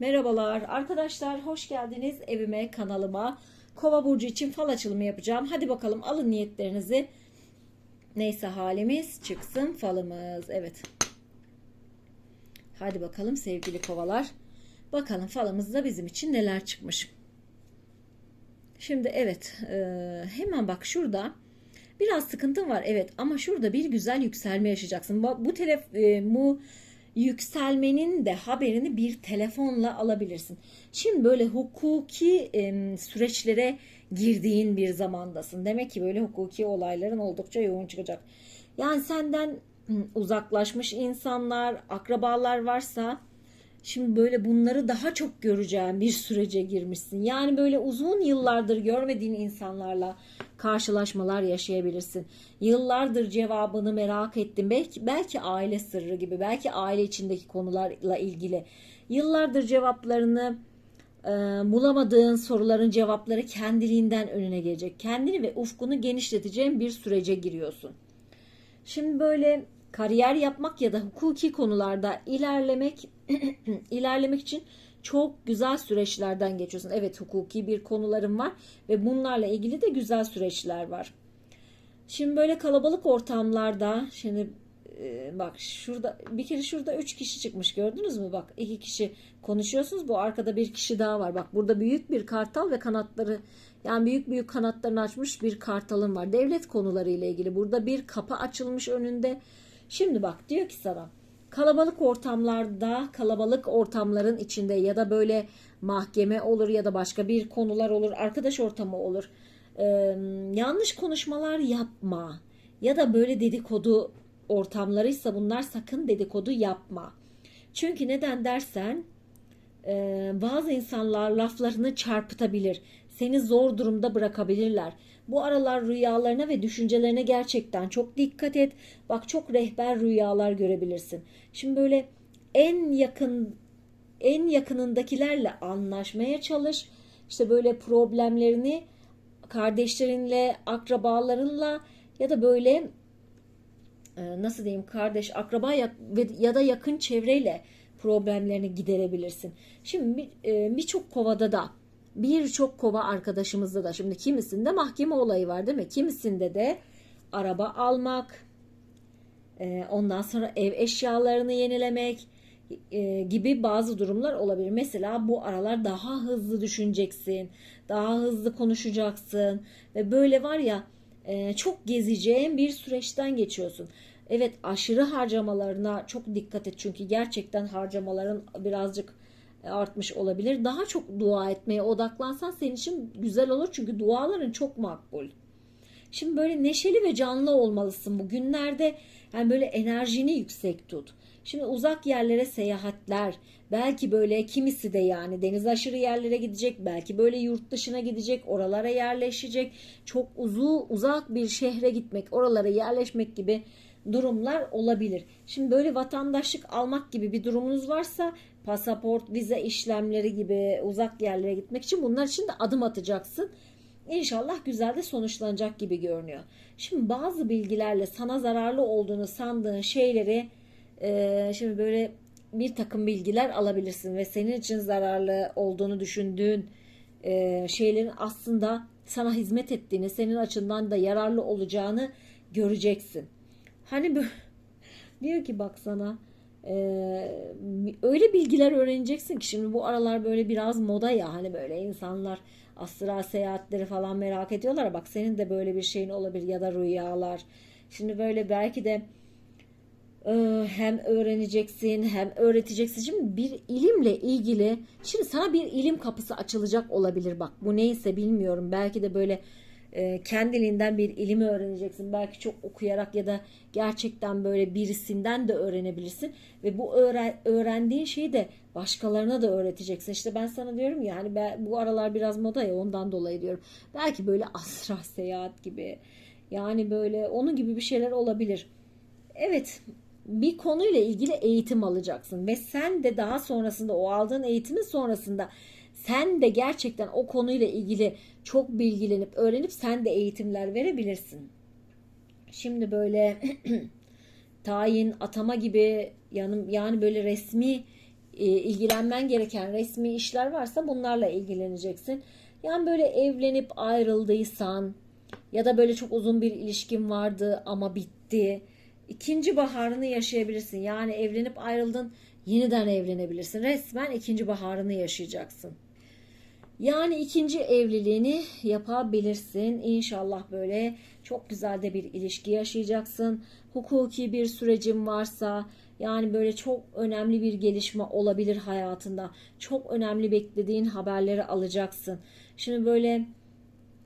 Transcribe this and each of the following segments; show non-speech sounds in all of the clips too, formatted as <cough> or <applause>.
Merhabalar arkadaşlar hoş geldiniz evime kanalıma. Kova burcu için fal açılımı yapacağım. Hadi bakalım alın niyetlerinizi. Neyse halimiz çıksın falımız. Evet. Hadi bakalım sevgili kovalar. Bakalım falımızda bizim için neler çıkmış. Şimdi evet e, hemen bak şurada biraz sıkıntın var evet ama şurada bir güzel yükselme yaşayacaksın. Bu, bu telef e, yükselmenin de haberini bir telefonla alabilirsin. Şimdi böyle hukuki e, süreçlere girdiğin bir zamandasın. Demek ki böyle hukuki olayların oldukça yoğun çıkacak. Yani senden uzaklaşmış insanlar, akrabalar varsa şimdi böyle bunları daha çok göreceğin bir sürece girmişsin. Yani böyle uzun yıllardır görmediğin insanlarla karşılaşmalar yaşayabilirsin. Yıllardır cevabını merak ettim. Belki belki aile sırrı gibi, belki aile içindeki konularla ilgili. Yıllardır cevaplarını e, bulamadığın soruların cevapları kendiliğinden önüne gelecek. Kendini ve ufkunu genişleteceğin bir sürece giriyorsun. Şimdi böyle kariyer yapmak ya da hukuki konularda ilerlemek <clears throat> ilerlemek için çok güzel süreçlerden geçiyorsun. Evet hukuki bir konularım var ve bunlarla ilgili de güzel süreçler var. Şimdi böyle kalabalık ortamlarda şimdi e, bak şurada bir kere şurada üç kişi çıkmış gördünüz mü? Bak iki kişi konuşuyorsunuz. Bu arkada bir kişi daha var. Bak burada büyük bir kartal ve kanatları yani büyük büyük kanatlarını açmış bir kartalın var. Devlet konuları ile ilgili burada bir kapı açılmış önünde. Şimdi bak diyor ki sana kalabalık ortamlarda, kalabalık ortamların içinde ya da böyle mahkeme olur ya da başka bir konular olur, arkadaş ortamı olur. Ee, yanlış konuşmalar yapma. Ya da böyle dedikodu ortamlarıysa bunlar sakın dedikodu yapma. Çünkü neden dersen e, bazı insanlar laflarını çarpıtabilir. Seni zor durumda bırakabilirler. Bu aralar rüyalarına ve düşüncelerine gerçekten çok dikkat et. Bak çok rehber rüyalar görebilirsin. Şimdi böyle en yakın en yakınındakilerle anlaşmaya çalış. İşte böyle problemlerini kardeşlerinle, akrabalarınla ya da böyle e, nasıl diyeyim kardeş, akraba ya da yakın çevreyle problemlerini giderebilirsin. Şimdi e, birçok kovada da birçok kova arkadaşımızda da şimdi kimisinde mahkeme olayı var değil mi? Kimisinde de araba almak, e, ondan sonra ev eşyalarını yenilemek e, gibi bazı durumlar olabilir. Mesela bu aralar daha hızlı düşüneceksin, daha hızlı konuşacaksın ve böyle var ya e, çok gezeceğin bir süreçten geçiyorsun. Evet aşırı harcamalarına çok dikkat et çünkü gerçekten harcamaların birazcık artmış olabilir. Daha çok dua etmeye odaklansan senin için güzel olur çünkü duaların çok makbul. Şimdi böyle neşeli ve canlı olmalısın bu günlerde. Yani böyle enerjini yüksek tut. Şimdi uzak yerlere seyahatler, belki böyle kimisi de yani deniz aşırı yerlere gidecek, belki böyle yurt dışına gidecek, oralara yerleşecek, çok uzu uzak bir şehre gitmek, oralara yerleşmek gibi durumlar olabilir. Şimdi böyle vatandaşlık almak gibi bir durumunuz varsa pasaport, vize işlemleri gibi uzak yerlere gitmek için bunlar için de adım atacaksın. İnşallah güzel de sonuçlanacak gibi görünüyor. Şimdi bazı bilgilerle sana zararlı olduğunu sandığın şeyleri e, şimdi böyle bir takım bilgiler alabilirsin ve senin için zararlı olduğunu düşündüğün e, şeylerin aslında sana hizmet ettiğini, senin açından da yararlı olacağını göreceksin. Hani böyle <laughs> diyor ki bak öyle bilgiler öğreneceksin ki şimdi bu aralar böyle biraz moda ya hani böyle insanlar astral seyahatleri falan merak ediyorlar. Bak senin de böyle bir şeyin olabilir ya da rüyalar. Şimdi böyle belki de hem öğreneceksin hem öğreteceksin. Şimdi bir ilimle ilgili şimdi sana bir ilim kapısı açılacak olabilir bak. Bu neyse bilmiyorum. Belki de böyle e, kendiliğinden bir ilimi öğreneceksin. Belki çok okuyarak ya da gerçekten böyle birisinden de öğrenebilirsin. Ve bu öğren, öğrendiğin şeyi de başkalarına da öğreteceksin. İşte ben sana diyorum ya hani bu aralar biraz moda ya ondan dolayı diyorum. Belki böyle <laughs> asra seyahat gibi yani böyle onun gibi bir şeyler olabilir. Evet bir konuyla ilgili eğitim alacaksın ve sen de daha sonrasında o aldığın eğitimin sonrasında sen de gerçekten o konuyla ilgili çok bilgilenip öğrenip sen de eğitimler verebilirsin. Şimdi böyle <clears throat> tayin, atama gibi yanım yani böyle resmi e, ilgilenmen gereken resmi işler varsa bunlarla ilgileneceksin. Yani böyle evlenip ayrıldıysan ya da böyle çok uzun bir ilişkin vardı ama bitti. İkinci baharını yaşayabilirsin. Yani evlenip ayrıldın, yeniden evlenebilirsin. Resmen ikinci baharını yaşayacaksın. Yani ikinci evliliğini yapabilirsin. İnşallah böyle çok güzel de bir ilişki yaşayacaksın. Hukuki bir sürecin varsa yani böyle çok önemli bir gelişme olabilir hayatında. Çok önemli beklediğin haberleri alacaksın. Şimdi böyle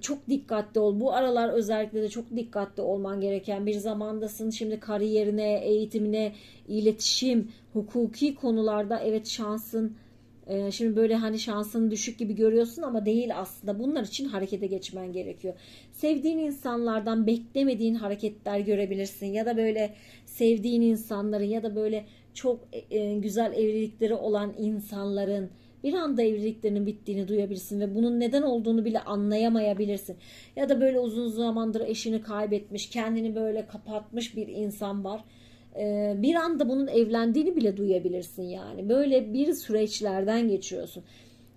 çok dikkatli ol. Bu aralar özellikle de çok dikkatli olman gereken bir zamandasın. Şimdi kariyerine, eğitimine, iletişim, hukuki konularda evet şansın ee, Şimdi böyle hani şansın düşük gibi görüyorsun ama değil aslında. Bunlar için harekete geçmen gerekiyor. Sevdiğin insanlardan beklemediğin hareketler görebilirsin ya da böyle sevdiğin insanların ya da böyle çok e, güzel evlilikleri olan insanların bir anda evliliklerinin bittiğini duyabilirsin ve bunun neden olduğunu bile anlayamayabilirsin. Ya da böyle uzun zamandır eşini kaybetmiş, kendini böyle kapatmış bir insan var bir anda bunun evlendiğini bile duyabilirsin yani. Böyle bir süreçlerden geçiyorsun.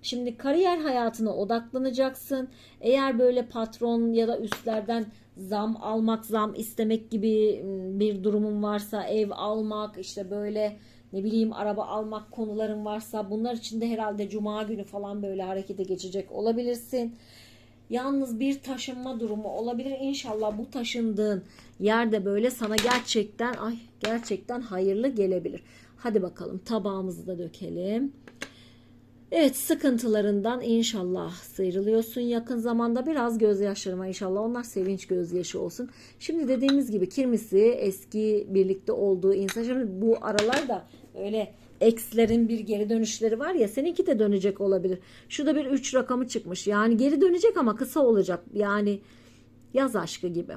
Şimdi kariyer hayatına odaklanacaksın. Eğer böyle patron ya da üstlerden zam almak, zam istemek gibi ıı, bir durumun varsa, ev almak, işte böyle ne bileyim araba almak konuların varsa bunlar için de herhalde cuma günü falan böyle harekete geçecek olabilirsin. Yalnız bir taşınma durumu olabilir. İnşallah bu taşındığın yerde böyle sana gerçekten ay gerçekten hayırlı gelebilir. Hadi bakalım tabağımızı da dökelim. Evet sıkıntılarından inşallah sıyrılıyorsun yakın zamanda biraz gözyaşlarıma inşallah onlar sevinç gözyaşı olsun. Şimdi dediğimiz gibi kirmisi eski birlikte olduğu insan şimdi bu aralarda öyle X'lerin bir geri dönüşleri var ya seninki de dönecek olabilir. Şurada bir 3 rakamı çıkmış. Yani geri dönecek ama kısa olacak. Yani yaz aşkı gibi.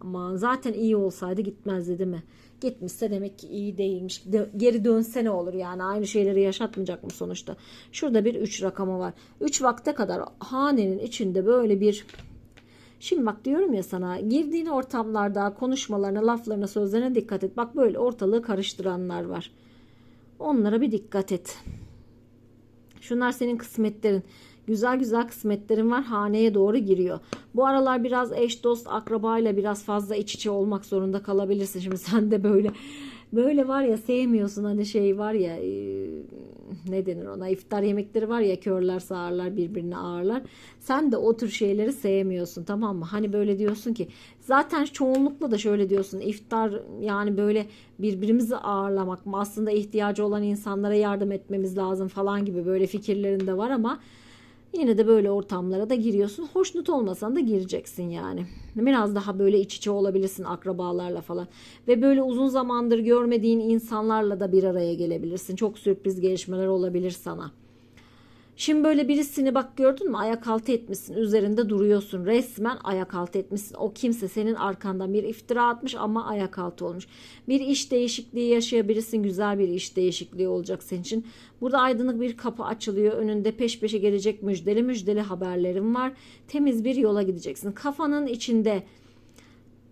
Ama zaten iyi olsaydı gitmezdi değil mi? Gitmişse demek ki iyi değilmiş. De, geri dönse ne olur yani aynı şeyleri yaşatmayacak mı sonuçta? Şurada bir 3 rakamı var. 3 vakte kadar hanenin içinde böyle bir Şimdi bak diyorum ya sana girdiğin ortamlarda konuşmalarına, laflarına, sözlerine dikkat et. Bak böyle ortalığı karıştıranlar var. Onlara bir dikkat et. Şunlar senin kısmetlerin. Güzel güzel kısmetlerin var. Haneye doğru giriyor. Bu aralar biraz eş dost akrabayla biraz fazla iç içe olmak zorunda kalabilirsin. Şimdi sen de böyle böyle var ya sevmiyorsun hani şey var ya e, ne denir ona iftar yemekleri var ya körler sağırlar birbirine ağırlar. Sen de o tür şeyleri sevmiyorsun tamam mı? Hani böyle diyorsun ki zaten çoğunlukla da şöyle diyorsun iftar yani böyle birbirimizi ağırlamak mı aslında ihtiyacı olan insanlara yardım etmemiz lazım falan gibi böyle fikirlerinde var ama Yine de böyle ortamlara da giriyorsun. Hoşnut olmasan da gireceksin yani. Biraz daha böyle iç içe olabilirsin akrabalarla falan. Ve böyle uzun zamandır görmediğin insanlarla da bir araya gelebilirsin. Çok sürpriz gelişmeler olabilir sana. Şimdi böyle birisini bak gördün mü? Ayak altı etmişsin üzerinde duruyorsun. Resmen ayak altı etmişsin. O kimse senin arkandan bir iftira atmış ama ayak altı olmuş. Bir iş değişikliği yaşayabilirsin güzel bir iş değişikliği olacak senin için. Burada aydınlık bir kapı açılıyor. Önünde peş peşe gelecek müjdeli müjdeli haberlerim var. Temiz bir yola gideceksin. Kafanın içinde.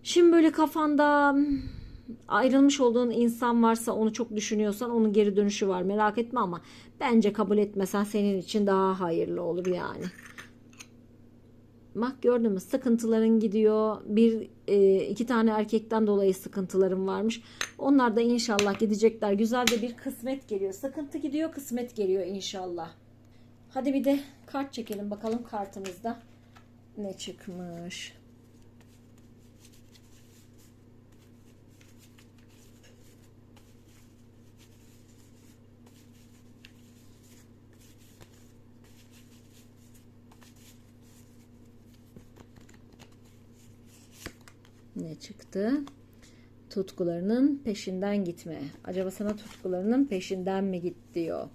Şimdi böyle kafanda ayrılmış olduğun insan varsa onu çok düşünüyorsan onun geri dönüşü var merak etme ama bence kabul etmesen senin için daha hayırlı olur yani. Bak gördün mü sıkıntıların gidiyor. Bir e, iki tane erkekten dolayı sıkıntılarım varmış. Onlar da inşallah gidecekler. Güzel de bir kısmet geliyor. Sıkıntı gidiyor kısmet geliyor inşallah. Hadi bir de kart çekelim bakalım kartımızda ne çıkmış. Ne çıktı? Tutkularının peşinden gitme. Acaba sana tutkularının peşinden mi git diyor.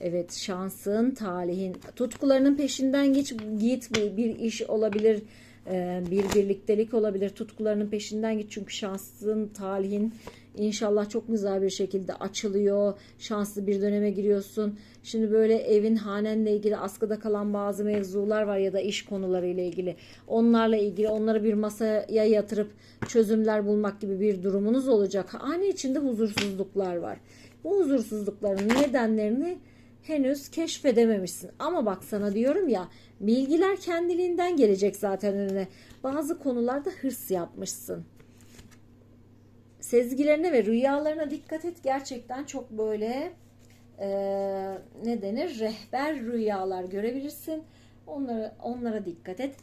Evet şansın, talihin, tutkularının peşinden geç, git bir iş olabilir, e, bir birliktelik olabilir. Tutkularının peşinden git çünkü şansın, talihin İnşallah çok güzel bir şekilde açılıyor. Şanslı bir döneme giriyorsun. Şimdi böyle evin hanenle ilgili askıda kalan bazı mevzular var ya da iş konuları ile ilgili. Onlarla ilgili onları bir masaya yatırıp çözümler bulmak gibi bir durumunuz olacak. Hane içinde huzursuzluklar var. Bu huzursuzlukların nedenlerini henüz keşfedememişsin. Ama bak sana diyorum ya bilgiler kendiliğinden gelecek zaten önüne. Bazı konularda hırs yapmışsın. Sezgilerine ve rüyalarına dikkat et. Gerçekten çok böyle e, ne denir rehber rüyalar görebilirsin. Onlara, onlara dikkat et.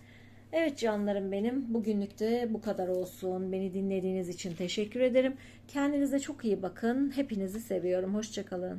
Evet canlarım benim bugünlük de bu kadar olsun. Beni dinlediğiniz için teşekkür ederim. Kendinize çok iyi bakın. Hepinizi seviyorum. Hoşçakalın.